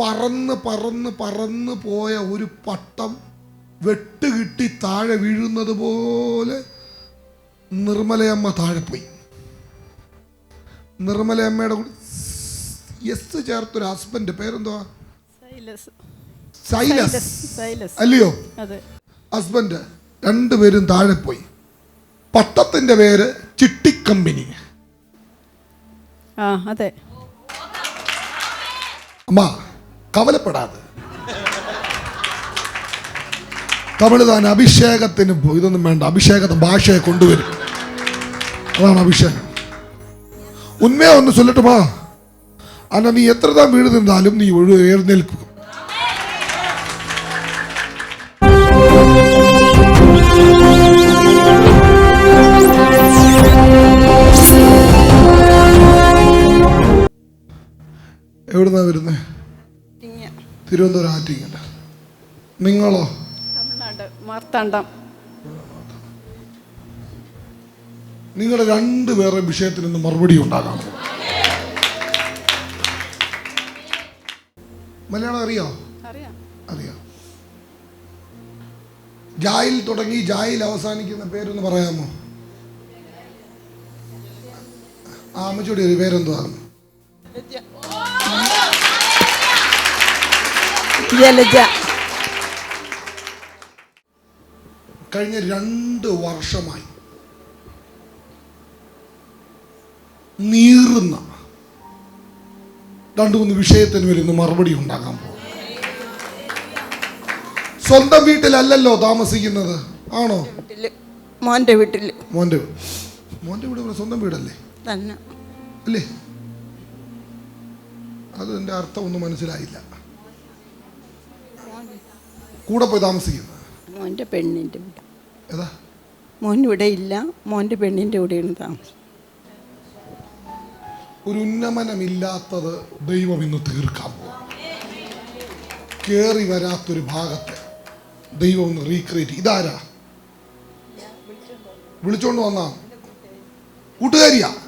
പറന്ന് പറന്ന് പറന്ന് പോയ ഒരു പട്ടം വെട്ടുകിട്ടി താഴെ വീഴുന്നത് പോലെ നിർമ്മലയമ്മ താഴെ പോയി. നിർമ്മലയമ്മയുടെ കൂടെ എസ് ചേർത്തൊരു ഹസ്ബൻഡ് പേരെന്തുവാ? സൈലസ്. അല്ലയോ? ഹസ്ബൻഡ് രണ്ടുപേരും താഴെ പോയി. പട്ടത്തിന്റെ പേര് ചിട്ടിക്കമ്പനി. അതെ. അമ്മ കവലപ്പെടാതെ. തമിഴ്താൻ അഭിഷേകത്തിന് ഇതൊന്നും വേണ്ട. അഭിഷേകത്തെ ഭാഷയെ കൊണ്ടുവരും. അതാണ് അഭിഷേകം. ഉന്മയ ഒന്ന് ചൊല്ലട്ടുമാ അന്ന നീ എത്ര താൻ വീട് നിന്നാലും നീ എഴുന്നേൽക്കും എവിടുന്നാ വരുന്നത് തിരുവനന്തപുരം ആറ്റിങ്ങൽ. നിങ്ങളോ? തമിഴ്നാട് മാർത്താണ്ഡം. നിങ്ങളുടെ രണ്ടുപേരുടെ വിഷയത്തിൽ നിന്ന് മറുപടി ഉണ്ടാകാം. മലയാളം അറിയോ? അറിയാം. അറിയാം. ജായിൽ തുടങ്ങി ജായിൽ അവസാനിക്കുന്ന പേരൊന്ന് പറയാമോ? ആ അമ്മച്ചോടി ഒരു പേരെന്തുവാണ് ജലജ. കഴിഞ്ഞ രണ്ട് വർഷമായി നീറുന്ന രണ്ടു മൂന്ന് വിഷയത്തിന് വരുന്ന മറുപടി ഉണ്ടാകാൻ പോകും സ്വന്തം വീട്ടിലല്ലല്ലോ താമസിക്കുന്നത്? ആണോ? മോന്റെ വീട്ടിൽ മോന്റെ മോന്റെ വീട് സ്വന്തം വീടല്ലേ? തന്നെ. അല്ലേ? അത് എന്റെ അർത്ഥം ഒന്നും മനസ്സിലായില്ല. കൂടെ പോയി താമസിക്കുന്നത് മോന്റെ പെണ്ണിന്റെ വീട്. ഏതാ? മോൻ ഇവിടെ ഇല്ല. മോന്റെ പെണ്ണിന്റെ കൂടെയാണ് താമസം. ഒരു ഉന്നമനമില്ലാത്തത് ദൈവം ഇന്ന് തീർക്കാൻ പോകും കയറി വരാത്തൊരു ഭാഗത്തെ ദൈവം ഒന്ന് റീക്രിയേറ്റ് ഇതാരാ? വിളിച്ചോണ്ട് വന്നാ. കൂട്ടുകാരിയാ?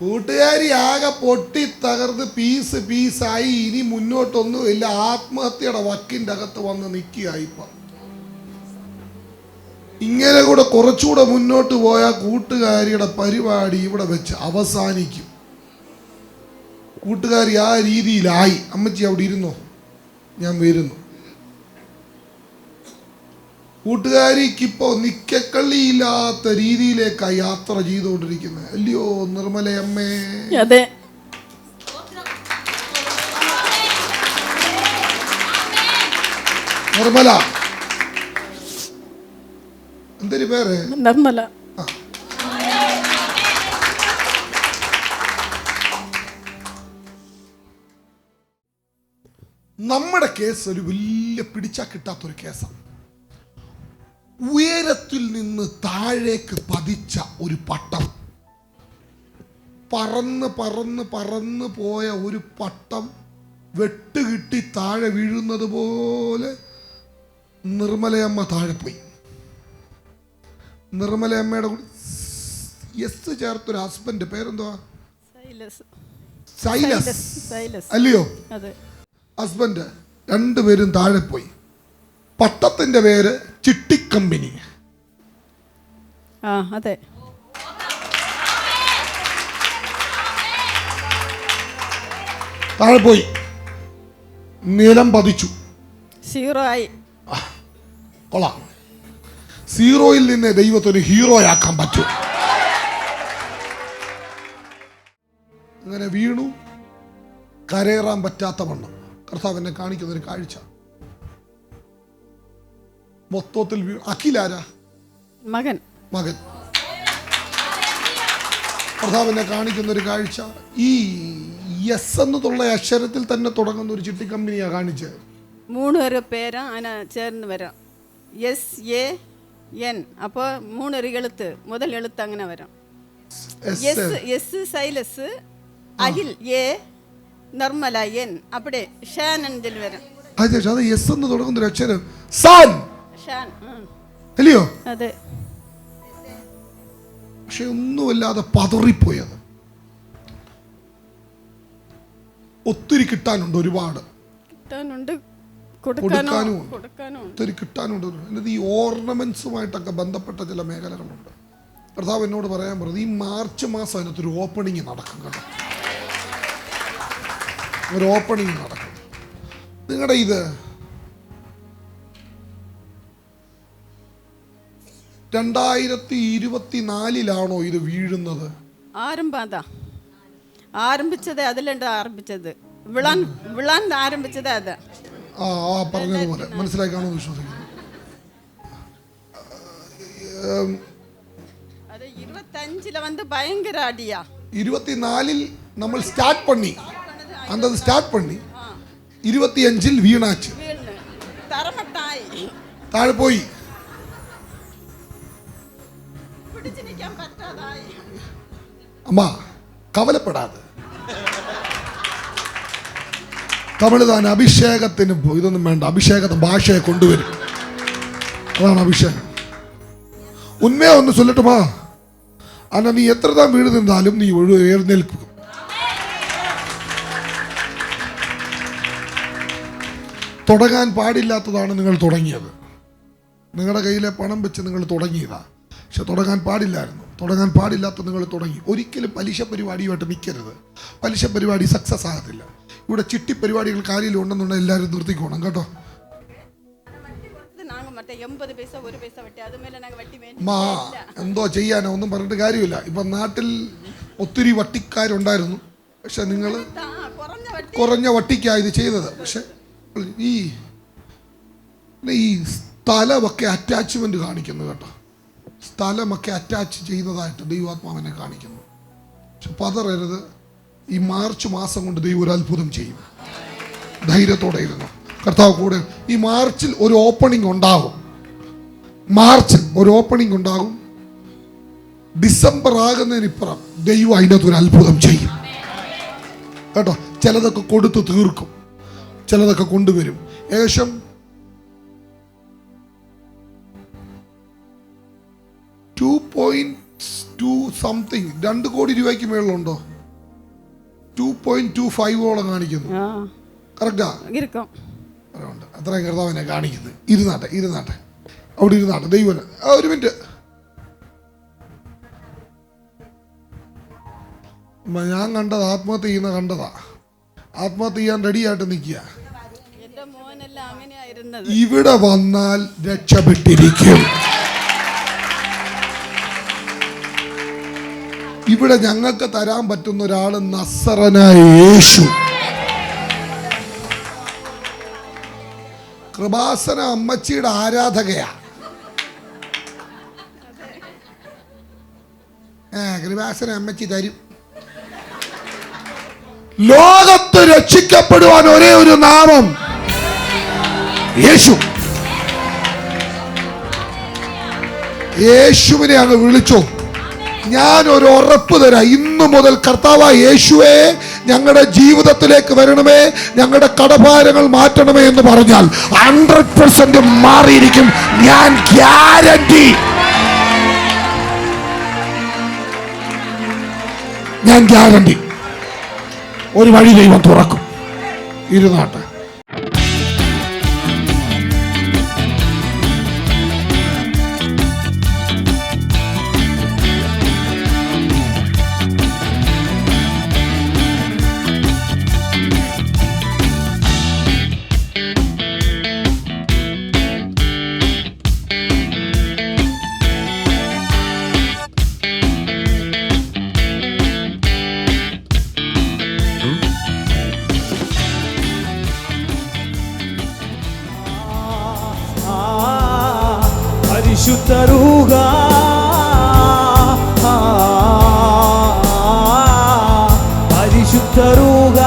കൂട്ടുകാരി ആകെ പൊട്ടി തകർന്ന് പീസ് പീസായി ഇനി മുന്നോട്ടൊന്നുമില്ല. ആത്മഹത്യയുടെ വക്കിന്റെ അകത്ത് വന്ന് നിൽക്കുക ഇപ്പം. ഇങ്ങനെ കൂടെ കുറച്ചുകൂടെ മുന്നോട്ട് പോയാൽ കൂട്ടുകാരിയുടെ പരിപാടി ഇവിടെ വെച്ച് അവസാനിക്കും. കൂട്ടുകാരി ആ രീതിയിലായി. അമ്മച്ചി അവിടെ ഇരുന്നോ? ഞാൻ വരുന്നു. കൂട്ടുകാരിക്കിപ്പോ നിക്കക്കള്ളിയില്ലാത്ത രീതിയിലേക്കാ യാത്ര ചെയ്തുകൊണ്ടിരിക്കുന്നത് അല്ലയോ നിർമ്മലയമ്മേ. അതെ. നിർമ്മല. എന്തൊരു പേര്? നിർമ്മല. നമ്മുടെ കേസ് ഒരു വലിയ പിടിച്ചാ കിട്ടാത്തൊരു കേസാണ് ഉയരത്തിൽ നിന്ന് താഴേക്ക് പതിച്ച ഒരു പട്ടം. പറന്ന് പറന്ന് പറന്ന് പോയ ഒരു പട്ടം വെട്ടുകിട്ടി താഴെ വീഴുന്നത് പോലെ നിർമ്മലയമ്മ താഴെ പോയി. നിർമ്മലയമ്മയുടെ കൂടെ എസ് ചേർത്തൊരു ഹസ്ബൻഡ് പേരെന്തുവാ? സൈലസ്. അല്ലയോ? ഹസ്ബൻഡ് രണ്ടുപേരും താഴെ പോയി. പട്ടത്തിന്റെ പേര് ചിട്ടിക്കമ്പനി. ആ അതെ. താഴെ പോയി. നിലം പതിച്ചു. സീറോ ആയി. കൊള്ളാം. സീറോയിൽ നിന്ന് ദൈവത്തിന് ഹീറോയാക്കാൻ പറ്റൂ. അങ്ങനെ വീണു. കരയേറാൻ പറ്റാത്ത വണ്ണം. കർത്താവ് എന്നെ കാണിക്കുന്ന ഒരു കാഴ്ച. മൊത്തത്തിൽ അഖിലാരാ മകൻ. മകൻ. പ്രതാപിനെ കാണിക്കുന്ന ഒരു കാഴ്ച. ഈ എസ് എന്നുള്ള അക്ഷരത്തിൽ തന്നെ തുടങ്ങുന്ന ഒരു ചിട്ടി കമ്പനിയാ കാണിച്ചത്. മൂന്ന് മൂന്നൊരു പേരാ അന ചേർന്ന് വരാം. എസ് എ എൻ അപ്പോൾ മൂന്നൊരു എഴുത്ത് മുതൽ എഴുത്ത് അങ്ങനെ വരാം. S S Silas Akhil A Nirmala N അവിടെ ഷാൻ അഞ്ചൽ വരാം. അതെ എസ് എന്ന് തുടങ്ങുന്ന ഒരു അക്ഷരം. സാൻ! അല്ലയോ പക്ഷെ ഒന്നുമല്ലാതെ പതറിപ്പോയത്. ഒത്തിരി കിട്ടാനുണ്ട് ഒരുപാട്. ഒത്തിരി കിട്ടാനുണ്ട്. എന്നിട്ട് ഈ ഓർണമെന്റ്സുമായിട്ടൊക്കെ ബന്ധപ്പെട്ട ചില മേഖലകളുണ്ട്. കർത്താവ് എന്നോട് പറയാൻ പറഞ്ഞത് ഈ മാർച്ച് മാസം അതിനകത്തൊരു ഓപ്പണിങ് നടക്കും കേട്ടോ. ഒരു ഓപ്പണിങ് നടക്കും. നിങ്ങളുടെ ഇത് രണ്ടായിരത്തി ഇരുപത്തി നാലിലാണോ ഇത് വീഴുന്നത് ആരംഭം അതാ ആരംഭിച്ചത് അതിലുണ്ട് ആരംഭിച്ചത് വിളാൻ വിളാൻ ആരംഭിച്ചത് അതാ ആ ആ പറഞ്ഞതുപോലെ മനസ്സിലാക്കാമെന്ന് വിശ്വസിക്കുന്നു അത് ഇരുപത്തഞ്ചില് வந்து பயங்கர அடியா ഇരുപത്തിനാലിൽ നമ്മൾ സ്റ്റാർട്ട് പണി അന്തത് സ്റ്റാർട്ട് പണി ഇരുപത്തിയഞ്ചിൽ വീണാച്ച് வீழ்னு தரமட்டாய் താഴെ പോയി അമ്മ കവലപ്പെടാതെ. തമിഴ്താൻ അഭിഷേകത്തിന് ഇതൊന്നും വേണ്ട. അഭിഷേകത്തെ ഭാഷയെ കൊണ്ടുവരും. അതാണ് അഭിഷേകം. ഉന്മയെ ഒന്ന് ചൊല്ലട്ടുമാ അന്ന നീ എത്ര താൻ വീട് നിന്നാലും നീ എഴുന്നേൽക്കും തുടങ്ങാൻ പാടില്ലാത്തതാണ് നിങ്ങൾ തുടങ്ങിയത്. നിങ്ങളുടെ കയ്യിലെ പണം വെച്ച് നിങ്ങൾ തുടങ്ങിയതാ. പക്ഷെ തുടങ്ങാൻ പാടില്ലായിരുന്നു. തുടങ്ങാൻ പാടില്ലാത്ത നിങ്ങൾ തുടങ്ങി. ഒരിക്കലും പലിശ പരിപാടിയുമായിട്ട് നിൽക്കരുത് പലിശ പരിപാടി സക്സസ് ആകത്തില്ല. ഇവിടെ ചിട്ടി പരിപാടികൾ കാര്യം ഉണ്ടെന്നുണ്ടെങ്കിൽ എല്ലാവരും നിർത്തിക്കോണം കേട്ടോ. മാ എന്തോ ചെയ്യാനോ ഒന്നും പറഞ്ഞിട്ട് കാര്യമില്ല. ഇപ്പൊ നാട്ടിൽ ഒത്തിരി വട്ടിക്കാരുണ്ടായിരുന്നു. പക്ഷെ നിങ്ങൾ കുറഞ്ഞ വട്ടിക്കാ ഇത് ചെയ്തത്. പക്ഷെ ഈ ഈ സ്ഥലമൊക്കെ അറ്റാച്ച്മെന്റ് കാണിക്കുന്നു കേട്ടോ. സ്ഥലമൊക്കെ അറ്റാച്ച് ചെയ്തതായിട്ട് ദൈവാത്മാവിനെ കാണിക്കുന്നു. പക്ഷെ പതറരുത്. ഈ മാർച്ച് മാസം കൊണ്ട് ദൈവം ഒരു അത്ഭുതം ചെയ്യും. ധൈര്യത്തോടെ ഇരുന്നു. കർത്താവ് കൂടെ ഈ മാർച്ചിൽ ഒരു ഓപ്പണിംഗ് ഉണ്ടാകും മാർച്ചിൽ ഒരു ഓപ്പണിംഗ് ഉണ്ടാകും ഡിസംബർ ആകുന്നതിനിപ്പുറം ദൈവം അതിനകത്ത് ഒരു അത്ഭുതം ചെയ്യും. കേട്ടോ? ചിലതൊക്കെ കൊടുത്തു തീർക്കും. ചിലതൊക്കെ കൊണ്ടുവരും. ഏകദേശം ടു പോയിന്റ് ടു സംതിങ് രണ്ട് കോടി രൂപയ്ക്ക് മേളിലുണ്ടോ? ടു പോയിന്റ് ടു ഫൈവോളം കാണിക്കുന്നു. അത്രയും കർത്താവിനെ കാണിക്കുന്നത് ഇരുന്നാട്ടെ ഇരുന്നാട്ടെ. അവിടെ ഇരുന്നാട്ടെ ദൈവം ഒരു മിനിറ്റ്. ഞാൻ കണ്ടത് ആത്മഹത്യ ചെയ്യുന്ന കണ്ടതാ. ആത്മഹത്യ ചെയ്യാൻ റെഡിയായിട്ട് നിൽക്കുക. ഇവിടെ വന്നാൽ രക്ഷപ്പെട്ടിരിക്കും. ഇവിടെ ഞങ്ങൾക്ക് തരാൻ പറ്റുന്ന ഒരാൾ നസറനായ യേശു. കൃപാസന അമ്മച്ചിയുടെ ആരാധകയാ. ഏ കൃപാസന അമ്മച്ചി തരും. ലോകത്ത് രക്ഷിക്കപ്പെടുവാൻ ഒരേ ഒരു നാമം യേശു. യേശുവിനെ അങ്ങ് വിളിച്ചോ. ഞാൻ ഒരു ഉറപ്പ് തരാം. ഇന്നു മുതൽ കർത്താവ് യേശുവേ ഞങ്ങളുടെ ജീവിതത്തിലേക്ക് വരണമേ ഞങ്ങളുടെ കടഭാരങ്ങൾ മാറ്റണമേ എന്ന് പറഞ്ഞാൽ ഹൺഡ്രഡ് പെർസെന്റ് മാറിയിരിക്കും. ഞാൻ ഗ്യാരണ്ടി ഞാൻ ഗ്യാരണ്ടി ഒരു വഴി ദൈവം തുറക്കും. ഇരുന്നാട്ടെ. പരിശുദ്ധ രൂഹ പരിശുദ്ധ രൂഹ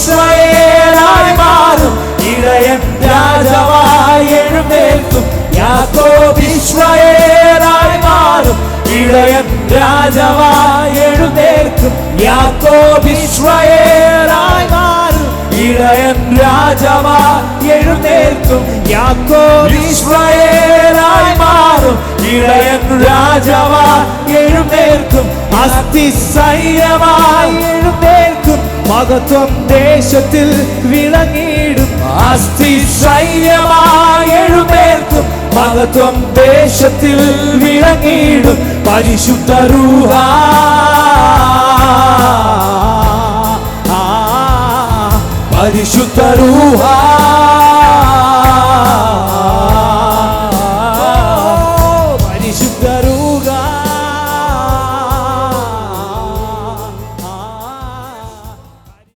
യാക്കോബിസ്രായേലായി മാറും ഇടയൻ രാജവാ എഴുന്നേൽക്കും യാക്കോബിസ്രായേലായി മാറും ഇടയൻ രാജവായി എഴുന്നേൽക്കും. എഴുന്നേൽക്കും യാക്കോബിസ്രായേലായി മാറും. ഇളയൻ രാജാവായി എഴുന്നേൽക്കും. യാക്കോബ് ഇസ്രായേലായി മാറും. ഇടയൻ രാജാവായി എഴുന്നേൽക്കും. അസ്ഥി മഹത്വം ദേശത്തിൽ വിളങ്ങിയിടും. ആസ്തി സൈന്യമായി എഴുന്നേൽക്കും. മഹത്വം ദേശത്തിൽ വിളങ്ങിയിടും. പരിശുദ്ധ രൂഹ പരിശുദ്ധ രൂഹ